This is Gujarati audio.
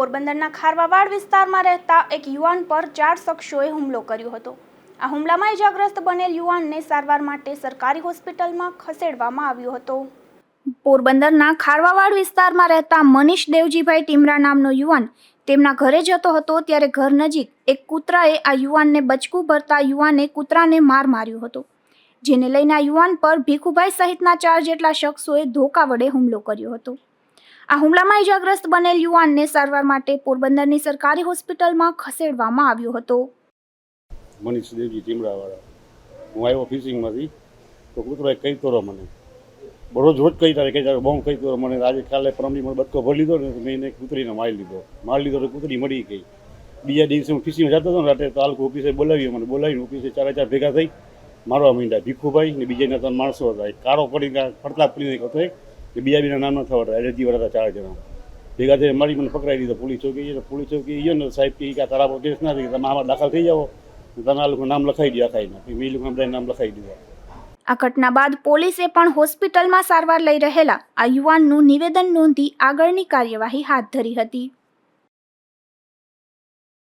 પોરબંદરના ખારવાવાડ વિસ્તારમાં રહેતા એક યુવાન પર ચાર શખ્સોએ હુમલો કર્યો હતો. આ હુમલામાં ઇજાગ્રસ્ત બનેલ યુવાનને સારવાર માટે સરકારી હોસ્પિટલમાં ખસેડવામાં આવ્યો હતો. પોરબંદરના ખારવાવાડ વિસ્તારમાં રહેતા મનીષ દેવજીભાઈ ટીમરા નામનો યુવાન તેમના ઘરે જતો હતો ત્યારે ઘર નજીક એક કૂતરાએ આ યુવાનને બચકું ભરતા યુવાને કૂતરાને માર માર્યો હતો, જેને લઈને આ યુવાન પર ભીખુભાઈ સહિતના ચાર જેટલા શખ્સોએ ધોકા વડે હુમલો કર્યો હતો. આ હુમલામાં ઇજાગ્રસ્ત બનેલ યુવાનને સારવાર માટે પોરબંદરની સરકારી હોસ્પિટલમાં ખસેડવામાં આવ્યો હતો. મનીષ દેવજી ટીમડાવાળા. હું આવ્યો ફિશિંગમાંથી. તો કૂતરો કઈ તોરો મને? બરોજ રોજ કઈ તારે કઈ તારે બહુ કઈ તોરો મને? આજે કાલે પરમની મને બટકો ભરી લીધો ને તો મેં કૂતરીને મારી લીધો. મારી લીધો તો કૂતરી મળી ગઈ. બીજા દિવસે હું ફિશિંગમાં જતો હતો ને રાતે તાલુકો ઓફિસે બોલાવી મને. બોલાવીને ઓફિસે ચારે ચાર ભેગા થઈ. મારવા માંડ્યા ભીખુભાઈ ને બીજા ત્રણ માણસો હતા. એક કાળો પડી ફરતા પડી હતો એક. કે બીજા બીના નામ ન થવા એલર્જીવાળા હતા ચાર જણા. ભેગા થઈને મારી મને પકડાઈ દીધો, પોલીસ ચોકી તો પોલીસ ચોકી ગયો ને સાહેબ કે તારા પર કેસ ના થઈ તમે આમાં દાખલ થઈ જાઓ. તમે આ લોકો નામ લખાઈ દે આખાઈના મેં લોકો નામ લખાઈ દીધા. આ ઘટના બાદ પોલીસે પણ હોસ્પિટલમાં સારવાર લઈ રહેલા આ યુવાનનું નિવેદન નોંધી આગળની કાર્યવાહી હાથ ધરી હતી.